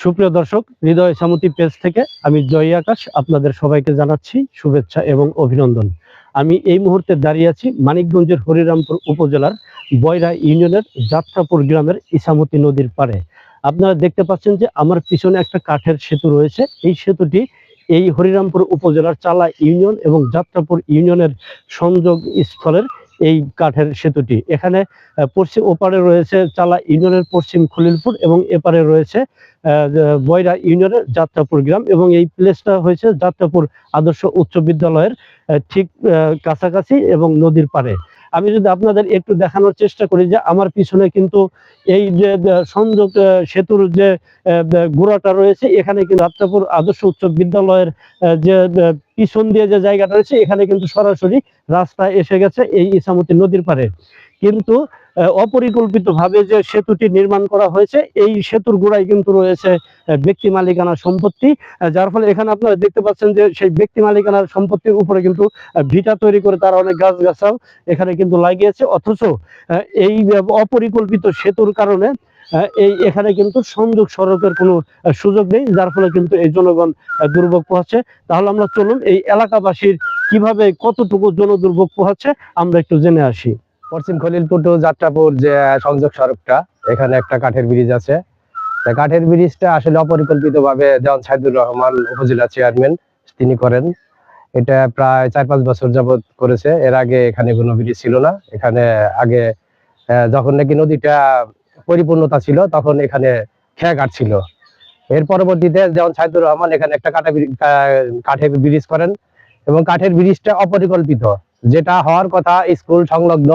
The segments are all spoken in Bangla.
সুপ্রিয় দর্শক, হৃদয় সামতি পেজ থেকে আমি জয় আকাশ আপনাদের সবাইকে জানাচ্ছি শুভেচ্ছা এবং অভিনন্দন। আমি এই মুহূর্তে দাঁড়িয়ে আছি মানিকগঞ্জের হরিরামপুর উপজেলার বয়রা ইউনিয়নের যাত্রাপুর গ্রামের ইসামতি নদীর পাড়ে। আপনারা দেখতে পাচ্ছেন যে আমার পিছনে একটা কাঠের সেতু রয়েছে। এই সেতুটি এই হরিরামপুর উপজেলার চালা ইউনিয়ন এবং যাত্রাপুর ইউনিয়নের সংযোগ স্থলের এই কাঠের সেতুটি। এখানে পশ্চিম ওপারে রয়েছে চালা ইউনিয়নের পশ্চিম খলিলপুর এবং এপারে রয়েছে বয়রা ইউনিয়নের যাত্রাপুর গ্রাম এবং এই প্লেসটা হয়েছে যাত্রাপুর আদর্শ উচ্চ বিদ্যালয়ের ঠিক কাছাকাছি এবং নদীর পাড়ে। আমি যদি আপনাদের একটু দেখানোর চেষ্টা করি যে আমার পিছনে কিন্তু এই যে সংযোগ সেতুর যে গোড়াটা রয়েছে, এখানে কিন্তু যাত্রাপুর আদর্শ উচ্চ বিদ্যালয়ের যে পিছন দিয়ে যে জায়গাটা রয়েছে, এখানে কিন্তু সরাসরি রাস্তা এসে গেছে এই ইসামতি নদীর পাড়ে। কিন্তু অপরিকল্পিত ভাবে যে সেতুটি নির্মাণ করা হয়েছে, এই সেতুর গোড়ায় কিন্তু রয়েছে ব্যক্তি মালিকানার সম্পত্তি যার ফলে এখানে আপনারা দেখতে পাচ্ছেন যে সেই ব্যক্তি মালিকানার সম্পত্তির উপরে কিন্তু ভিটা তৈরি করে তারা অনেক গাছ গাছাও এখানে কিন্তু লাগিয়েছে। অথচ এই অপরিকল্পিত সেতুর কারণে এই এখানে কিন্তু সংযোগ সড়কের কোনো সুযোগ নেই, যার ফলে কিন্তু এই জনগণ দুর্ভোগ পোহাচ্ছে। তাহলে আমরা চলুন এই এলাকাবাসীর কীভাবে কতটুকু জনদুর্ভোগ পোহাচ্ছে, আমরা একটু জেনে আসি। পশ্চিম খলিলপুর টু যাত্রাপুর যে সংযোগ সড়কটা, এখানে একটা কাঠের ব্রিজ আছে। কাঠের ব্রিজটা আসলে অপরিকল্পিত ভাবে দেওয়ান সাইদুর রহমান উপজেলা চেয়ারম্যান তিনি করেন। এটা প্রায় চার পাঁচ বছর যাবত করেছে। এর আগে এখানে কোনো ব্রিজ ছিল না। এখানে আগে যখন নাকি নদীটা পরিপূর্ণতা ছিল, তখন এখানে খেয়াঘাট ছিল। এর পরবর্তীতে যেমন সাইদুর রহমান এখানে একটা কাঠা কাঠের ব্রিজ করেন। এবং কাঠের ব্রিজটা অপরিকল্পিত। যেটা হওয়ার কথা, স্কুল সংলগ্ন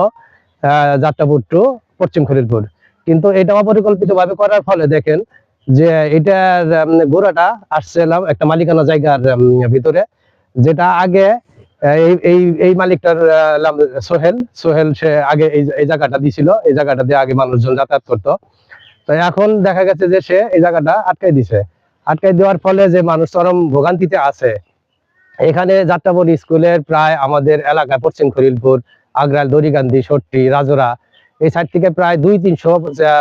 যাত্রাপুর টু পশ্চিম খলিলপুর কিন্তু এটা অপরিকল্পিত ভাবে করার ফলে দেখেন যে এটার গোড়াটা আসছিলাম একটা মালিকানা জায়গার ভিতরে, যেটা আগে এই এই মালিকটার নাম সোহেল। সোহেল সে আগে এই জায়গাটা দিছিল, এই জায়গাটা দিয়ে আগে মানুষজন যাতায়াত করতো। তো এখন দেখা গেছে যে সে এই জায়গাটা আটকাই দিছে। আটকাই দেওয়ার ফলে যে মানুষ চরম ভোগান্তিতে আছে। এখানে যাত্রাপুর স্কুলের প্রায় আমাদের এলাকা পশ্চিম খলিলপুর আগ্রাল, দড়িগান্ধী, সট্টি, রাজরা, এই সাইড থেকে প্রায় দুই, তিনশো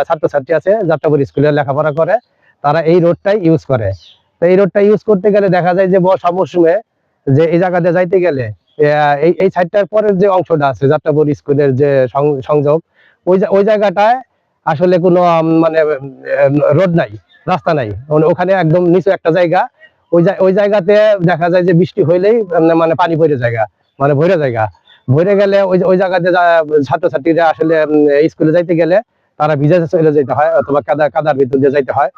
ছাত্রছাত্রী আছে যাত্রাপুর স্কুলে লেখাপড়া করে। তারা এই রোডটাই ইউজ করে। তো এই রোডটা ইউজ করতে গেলে দেখা যায় যে বর্ষা মৌসুমে যে এই জায়গাতে যাইতে গেলে এই এই সাইডটার পরের যে অংশটা আছে, যাত্রাপুর স্কুলের যে সংযোগ, ওই ওই জায়গাটায় আসলে কোনো মানে রোড নাই, রাস্তা নাই। মানে ওখানে একদম নিচু একটা জায়গা, ওই ওই জায়গাতে দেখা যায় যে বৃষ্টি হইলেই মানে পানি ভরে জায়গা মানে ভরে জায়গা। ভরে গেলে ওই ওই জায়গাতে ছাত্রছাত্রীরা আসলে স্কুলে যাইতে গেলে তারা ভিজে চলে যেতে হয় অথবা কাদা, কাদার ভিতর দিয়ে যাইতে হয়।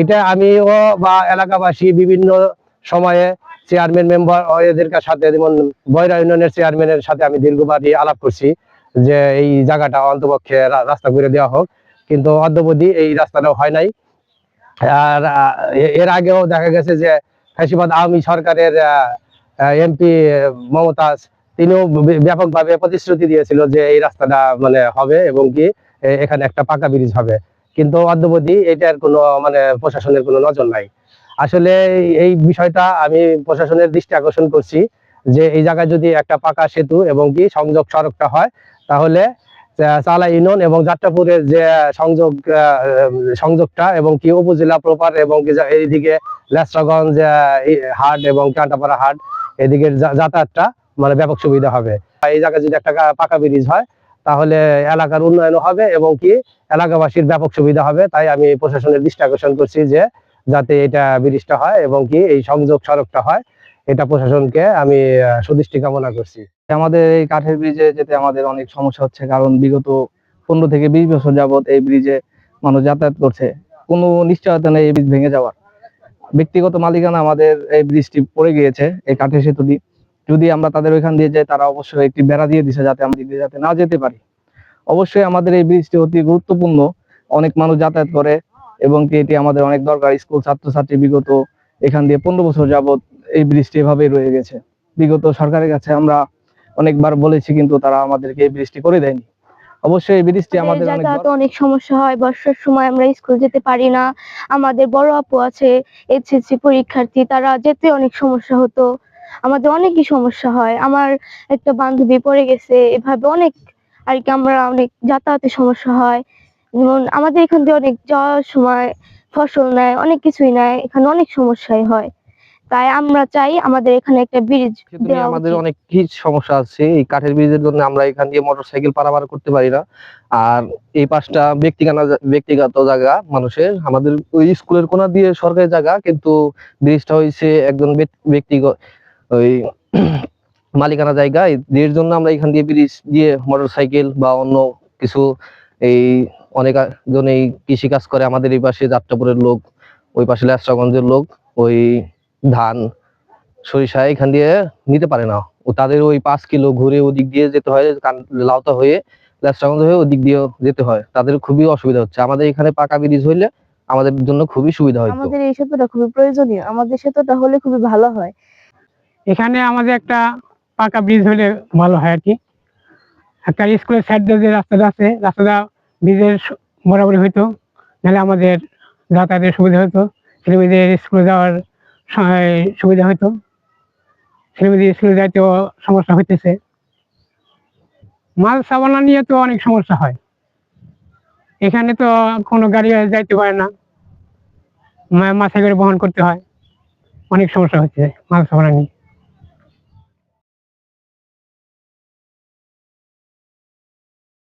এটা আমিও বা এলাকাবাসী বিভিন্ন সময়ে চেয়ারম্যান মেম্বার এদের সাথে যেমন বয়রা ইউনিয়নের চেয়ারম্যানের সাথে আমি দীর্ঘবারই আলাপ করছি যে এই জায়গাটা অন্তপক্ষে রাস্তা করে দেওয়া হোক। কিন্তু অদ্যবধি এই রাস্তাটাও হয় নাই। আর এর আগেও দেখা গেছে যে ফ্যাসিবাদ আওয়ামী সরকারের এমপি মমতাজ তিনিও ব্যাপকভাবে প্রতিশ্রুতি দিয়েছিল যে এই রাস্তাটা মানে হবে এবং কি এখানে একটা পাকা ব্রিজ হবে। কিন্তু অদ্যবধি এটার কোনো মানে প্রশাসনের কোনো নজর নাই। আসলে এই- বিষয়টা আমি প্রশাসনের দৃষ্টি আকর্ষণ করছি যে এই জায়গায় যদি একটা পাকা সেতু এবং কি সংযোগ সড়কটা হয়, তাহলে চালা ইউনিয়ন এবং যাত্রাপুরের যে সংযোগ সংযোগটা এবং কি উপজেলা প্রপার এবং এইদিকে লেসরাগঞ্জ হাট এবং কান্টাপাড়া হাট, এদিকের যা- যাতায়াতটা মানে ব্যাপক সুবিধা হবে। এই জায়গায় যদি একটা পাকা ব্রিজ হয়, তাহলে এলাকার উন্নয়ন হবে এবং কি এলাকাবাসীর ব্যাপক সুবিধা হবে। তাই আমি প্রশাসনের দৃষ্টি আকর্ষণ করছি যে, যাতে এটা ব্রিজটা হয় এবং কি এই সংযোগ সড়কটা হয়, এটা প্রশাসনকে আমি সুদৃষ্টি কামনা করছি। আমাদের এই কাঠের ব্রিজে যেতে আমাদের অনেক সমস্যা হচ্ছে, কারণ বিগত পনেরো থেকে বিশ বছর যাবত এই ব্রিজে মানুষ যাতায়াত করছে। কোনো নিশ্চয়তা নেই এই ব্রিজ ভেঙে যাওয়ার। ব্যক্তিগত মালিকানা আমাদের এই ব্রিজটি পড়ে গিয়েছে, এই কাঠের সেতুটি। যদি আমরা তাদের ওইখান দিয়ে যাই তারা অবশ্যই একটি বেড়া দিয়ে দিছে যাতে আমরা এদিকে যাতে না যেতে পারি। অবশ্যই আমাদের এই ব্রিজটি অতি গুরুত্বপূর্ণ। অনেক মানুষ যাতায়াত করে এবং এটি আমাদের অনেক দরকার। স্কুল ছাত্রছাত্রী বিগত এখান দিয়ে পনেরো বছর যাবত এই ব্রিজটি এভাবেই রয়ে গেছে। বিগত সরকারের কাছে আমরা অনেকবার বলেছি কিন্তু তারা আমাদেরকে এই ব্রিজটি করে দেয়নি। অবশ্যই এই ব্রিজটি আমাদের অনেক অনেক সমস্যা হয়। বর্ষার সময় আমরা স্কুল যেতে পারি না। আমাদের বড় আপু আছে এইচএসসি পরীক্ষার্থী তারা যেতে অনেক সমস্যা হতো। আমাদের অনেকই সমস্যা হয়। আমার একটা বান্ধবী পড়ে গেছে এভাবে অনেক আর কি আমরা অনেক যাতায়াতের সমস্যা হয়। যেমন আমাদের এখান দিয়ে অনেক যাওয়ার সময় ফসল নেয় অনেক কিছুই নেয় এখানে অনেক সমস্যাই হয়। তাই আমরা চাই আমাদের এখানে একটা ব্রিজ আমাদের অনেক কি সমস্যা আছে। এই কাঠের ব্রিজের জন্য আমরা এখান দিয়ে মোটরসাইকেল পারাপার করতে পারি না। আর এই পাশটা ব্যক্তিগত ব্যক্তিগত জায়গা মানুষের আমাদের ওই স্কুলের কোনা দিয়ে সরকারি জায়গা কিন্তু ব্রিজটা হয়েছে একজন ব্যক্তিগত ওই মালিকানা জায়গা এর জন্য আমরা এখান দিয়ে ব্রিজ দিয়ে মোটরসাইকেল বা অন্য কিছু এই অনেক জন এই কৃষি কাজ করে। আমাদের এই পাশে যাত্রাপুরের লোক, ওই পাশে লেসরাগঞ্জের লোক, ওই ধান, সরিষা এখান দিয়ে নিতে পারে না। ও তাদের ওই পাঁচ কিলো ঘুরে ওদিক দিয়ে যেতে হয় লাউতা হয়ে লেসরাগঞ্জ হয়ে ওদিক দিয়ে যেতে হয়। তাদের খুবই অসুবিধা হচ্ছে। আমাদের এখানে পাকা ব্রিজ হইলে আমাদের জন্য খুবই সুবিধা হয় আমাদের এই সেতুটা খুবই প্রয়োজনীয়। আমাদের সেতুটা হলে খুবই ভালো হয়। এখানে আমাদের একটা পাকা ব্রিজ হলে ভালো হয় আর কি। একটা স্কুলের সাইড দিয়ে যে রাস্তাটা আছে, রাস্তাটা ব্রিজের বরাবরই হইতো, নাহলে আমাদের যাতায়াতের সুবিধা হতো ছেলেমেয়েদের স্কুলে যাওয়ার সুবিধা হতো ছেলেমেয়েদের স্কুলে যাইতেও সমস্যা হইতেছে। মাল সাবানা নিয়ে তো অনেক সমস্যা হয়। এখানে তো কোনো গাড়ি যাইতে পারে না। মা- মাথায় করে বহন করতে হয়। অনেক সমস্যা হচ্ছে মাল সাবানা নিয়ে।